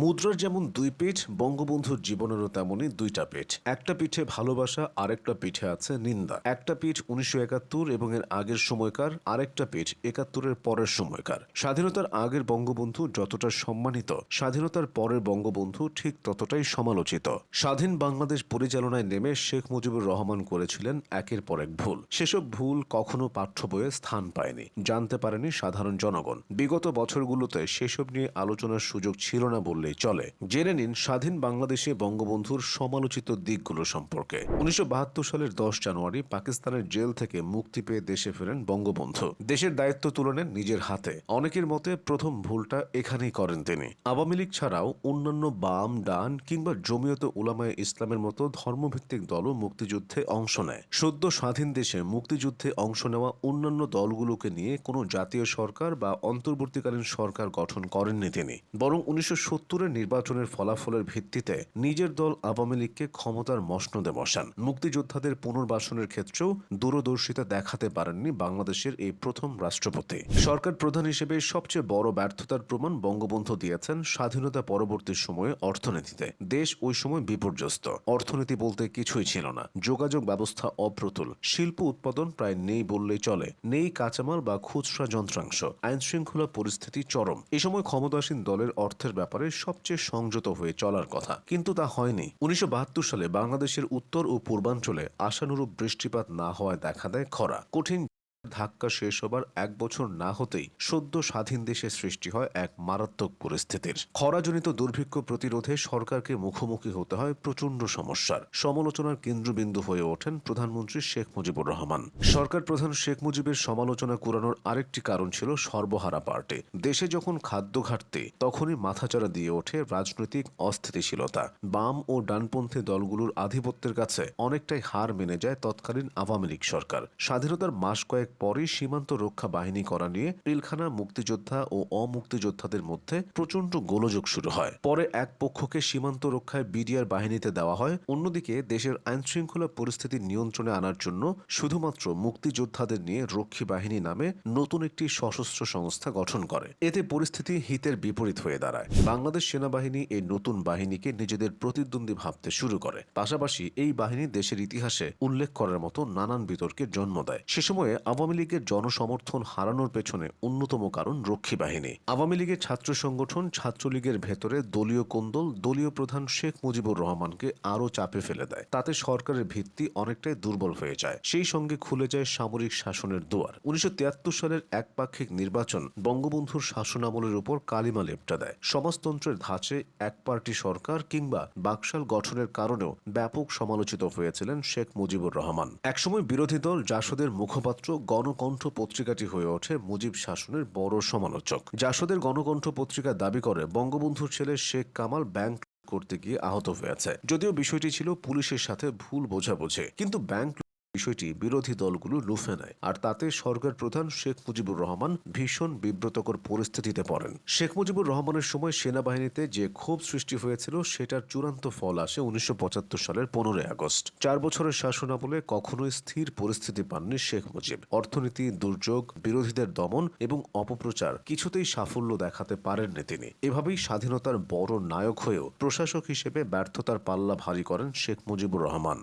মুদ্রার যেমন দুই পিঠ, বঙ্গবন্ধুর জীবনেরও তেমনই দুইটা পিঠ। একটা পিঠে ভালোবাসা, আরেকটা পিঠে আছে নিন্দা। একটা পিঠ উনিশশো একাত্তর এবং এর আগের সময়কার, আরেকটা পিঠ একাত্তরের পরের সময়কার। স্বাধীনতার আগের বঙ্গবন্ধু যতটা সম্মানিত, স্বাধীনতার পরের বঙ্গবন্ধু ঠিক ততটাই সমালোচিত। স্বাধীন বাংলাদেশ পরিচালনায় নেমে শেখ মুজিবুর রহমান করেছিলেন একের পর এক ভুল। সেসব ভুল কখনো পাঠ্য বইয়ে স্থান পায়নি। জানতে পারেনি সাধারণ জনগণ। বিগত বছরগুলোতে সেসব নিয়ে আলোচনার সুযোগ ছিল না বললেই চলে। জেনে নিন স্বাধীন বাংলাদেশে বঙ্গবন্ধুর সমালোচিত দিকগুলো সম্পর্কে। উনিশশো সালের দশ জানুয়ারি পাকিস্তানের জেল থেকে মুক্তি পেয়ে দেশে ফেরেন বঙ্গবন্ধু। দেশের দায়িত্ব তুলে নেন নিজের হাতে। অনেকের মতে প্রথম ভুলটা এখানেই করেন তিনি। আওয়ামী লীগ ছাড়াও অন্যান্য বাম, ডান কিংবা জমিয়ত উলামায় ইসলামের মতো ধর্মভিত্তিক দলও মুক্তিযুদ্ধে অংশ নেয়। সদ্য স্বাধীন দেশে মুক্তিযুদ্ধে অংশ নেওয়া অন্যান্য দলগুলোকে নিয়ে কোনো জাতীয় সরকার বা অন্তর্বর্তীকালীন সরকার গঠন করেননি তিনি। বরং উনিশশো সত্তর সত্তরের নির্বাচনের ফলাফলের ভিত্তিতে নিজের দল আওয়ামী লীগকে ক্ষমতার মসনদে বসান। মুক্তিযোদ্ধাদের পুনর্বাসনের ক্ষেত্রেও দূরদর্শিতা দেখাতে পারেননি বাংলাদেশের এই প্রথম রাষ্ট্রপতি। সরকার প্রধান হিসেবে সবচেয়ে বড় ব্যর্থতার প্রমাণ বঙ্গবন্ধু দিয়েছেন স্বাধীনতা পরবর্তী সময়ে অর্থনীতিতে। দেশ ওই সময় বিপর্যস্ত। অর্থনীতি বলতে কিছুই ছিল না। যোগাযোগ ব্যবস্থা অপ্রতুল। শিল্প উৎপাদন প্রায় নেই বললেই চলে। নেই কাঁচামাল বা খুচরা যন্ত্রাংশ। আইন শৃঙ্খলা পরিস্থিতি চরম। এ সময় ক্ষমতাসীন দলের অর্থের ব্যাপারে সবচেয়ে সংযত হয়ে চলার কথা, কিন্তু তা হয়নি। উনিশশো বাহাত্তর সালে বাংলাদেশের উত্তর ও পূর্বাঞ্চলে আশানুরূপ বৃষ্টিপাত না হওয়ায় দেখা দেয় খরা। কঠিন ধাক্কা শেষ হবার এক বছর না হতেই সদ্য স্বাধীন দেশে সৃষ্টি হয় এক মারাত্মক পরিস্থিতির। খরাজনিত দুর্ভিক্ষ প্রতিরোধে সরকারকে মুখোমুখি হতে হয় প্রচণ্ড সমস্যার। সমালোচনার কেন্দ্রবিন্দু হয়ে ওঠেন প্রধানমন্ত্রী শেখ মুজিবুর রহমান। সরকার প্রধান শেখ মুজিবের সমালোচনা কুড়ানোর আরেকটি কারণ ছিল সর্বহারা পার্টি। দেশে যখন খাদ্য ঘাটতি, তখনই মাথাচাড়া দিয়ে ওঠে রাজনৈতিক অস্থিতিশীলতা। বাম ও ডানপন্থী দলগুলোর আধিপত্যের কাছে অনেকটাই হার মেনে যায় তৎকালীন আওয়ামী লীগ সরকার। স্বাধীনতার মাস কয়েক পরই সীমান্ত রক্ষা বাহিনী করা নিয়ে পিলখানা মুক্তিযোদ্ধা ও অমুক্তিযোদ্ধাদের মধ্যে প্রচণ্ড গোলযোগ শুরু হয়। পরে এক পক্ষকে সীমান্ত রক্ষায় বিডিআর বাহিনীতে দেওয়া হয়, অন্যদিকে দেশের আইনশৃঙ্খলা পরিস্থিতি নিয়ন্ত্রণে আনার জন্য শুধুমাত্র মুক্তিযোদ্ধাদের নিয়ে রক্ষী বাহিনী নামে নতুন একটি সশস্ত্র সংস্থা গঠন করে। এতে পরিস্থিতি হিতের বিপরীত হয়ে দাঁড়ায়। বাংলাদেশ সেনাবাহিনী এই নতুন বাহিনীকে নিজেদের প্রতিদ্বন্দ্বী ভাবতে শুরু করে। পাশাপাশি এই বাহিনী দেশের ইতিহাসে উল্লেখ করার মতো নানান বিতর্কের জন্ম দেয়। সে সময়ে আওয়ামী লীগের জনসমর্থন হারানোর পেছনে অন্যতম কারণ রক্ষী বাহিনী। আওয়ামী লীগের ছাত্র সংগঠন ছাত্রলীগের ভেতরে দলীয় কোন্দল, দলীয় প্রধান শেখ মুজিবুর রহমানকে আরও চাপে ফেলে দেয়। তাতে সরকারের ভিত্তি অনেকটাই দুর্বল হয়ে যায়। সেই সঙ্গে খুলে যায় সামরিক শাসনের দুয়ার। উনিশশো তিয়াত্তর সালের একপাক্ষিক নির্বাচন বঙ্গবন্ধুর শাসনামলের উপর কালিমা লেপটা দেয়। সমাজতন্ত্রের ধাঁচে এক পার্টি সরকার কিংবা বাকশাল গঠনের কারণেও ব্যাপক সমালোচিত হয়েছিলেন শেখ মুজিবুর রহমান। একসময় বিরোধী দল জাসদের মুখপাত্র গণকণ্ঠ পত্রিকাটি হয়ে ওঠে মুজিব শাসনের বড় সমালোচক। জাসদের গণকণ্ঠ পত্রিকা দাবি করে, বঙ্গবন্ধুর ছেলে শেখ কামাল ব্যাংক করতে গিয়ে আহত হয়েছে যদিও বিষয়টি ছিল পুলিশের সাথে ভুল বোঝাবুঝি, কিন্তু ব্যাংক বিষয়টি বিরোধী দলগুলো লুফে নেয়। আর তাতে সরকার প্রধান শেখ মুজিবুর রহমান ভীষণ বিব্রতকর পরিস্থিতিতে পড়েন। শেখ মুজিবুর রহমানের সময় সেনাবাহিনীতে যে ক্ষোভ সৃষ্টি হয়েছিল, সেটার চূড়ান্ত ফল আসে উনিশশো পঁচাত্তর সালের পনেরোই আগস্ট। চার বছরের শাসনামলে কখনোই স্থির পরিস্থিতি পাননি শেখ মুজিব। অর্থনীতি দুর্যোগ, বিরোধীদের দমন এবং অপপ্রচার কিছুতেই সাফল্য দেখাতে পারেননি তিনি। এভাবেই স্বাধীনতার বড় নায়ক হয়েও প্রশাসক হিসেবে ব্যর্থতার পাল্লা ভারী করেন শেখ মুজিবুর রহমান।